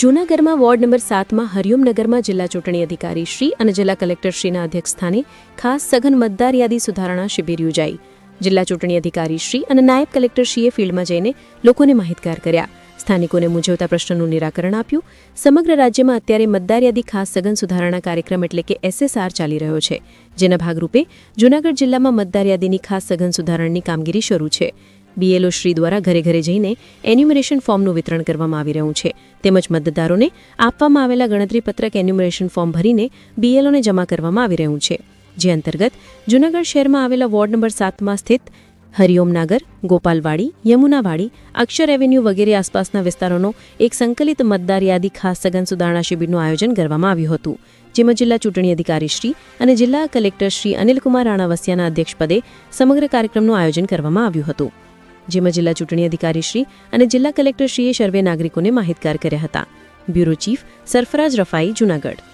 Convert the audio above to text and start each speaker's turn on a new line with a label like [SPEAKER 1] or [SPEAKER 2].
[SPEAKER 1] જૂનાગઢમાં ward number સાતમાં હરિયમનગરમાં જિલ્લા ચૂંટણી અધિકારી શ્રી અને જિલ્લા કલેક્ટરશ્રીના અધ્યક્ષસ્થાને ખાસ સઘન મતદાર યાદી સુધારણા શિબિર યોજાઈ. જિલ્લા ચૂંટણી અધિકારી શ્રી અને નાયબ કલેક્ટરશ્રીએ ફિલ્ડમાં જઈને લોકોને માહિતગાર કર્યા. સ્થાનિકોને મૂંઝવતા પ્રશ્નોનું નિરાકરણ આપ્યું. સમગ્ર રાજ્યમાં અત્યારે મતદાર યાદી ખાસ સઘન સુધારણા કાર્યક્રમ એટલે કે એસએસઆર ચાલી રહ્યો છે, જેના ભાગરૂપે જૂનાગઢ જિલ્લામાં મતદાર યાદીની ખાસ સઘન સુધારણની કામગીરી શરૂ છે. બીએલઓ શ્રી દ્વારા ઘરે ઘરે જઈને એન્યુમરેશન ફોર્મનું વિતરણ કરવામાં આવી રહ્યું છે. તેમજ મતદારોને આપવામાં આવેલા ગણતરીપત્રક એન્યુમરેશન ફોર્મ ભરીને બીએલઓને જમા કરવામાં આવી રહ્યું છે. જે અંતર્ગત જૂનાગઢ શહેરમાં આવેલા વોર્ડ નંબર સાતમાં સ્થિત હરિઓમનાગર, ગોપાલવાડી, યમુનાવાડી, અક્ષર એવેન્યુ વગેરે આસપાસના વિસ્તારોનો એક સંકલિત મતદાર યાદી ખાસ સઘન સુધારણા શિબિરનું આયોજન કરવામાં આવ્યું હતું. જેમાં જિલ્લા ચૂંટણી અધિકારી શ્રી અને જિલ્લા કલેક્ટર શ્રી અનિલકુમાર રાણાવસિયાના અધ્યક્ષપદે સમગ્ર કાર્યક્રમનું આયોજન કરવામાં આવ્યું હતું. જેમાં જિલ્લા ચૂંટણી અધિકારીશ્રી અને જિલ્લા કલેક્ટરશ્રીએ સર્વે નાગરિકોને માહિતગાર કર્યા હતા. Bureau chief Sarfaraz Rafai Junagadh.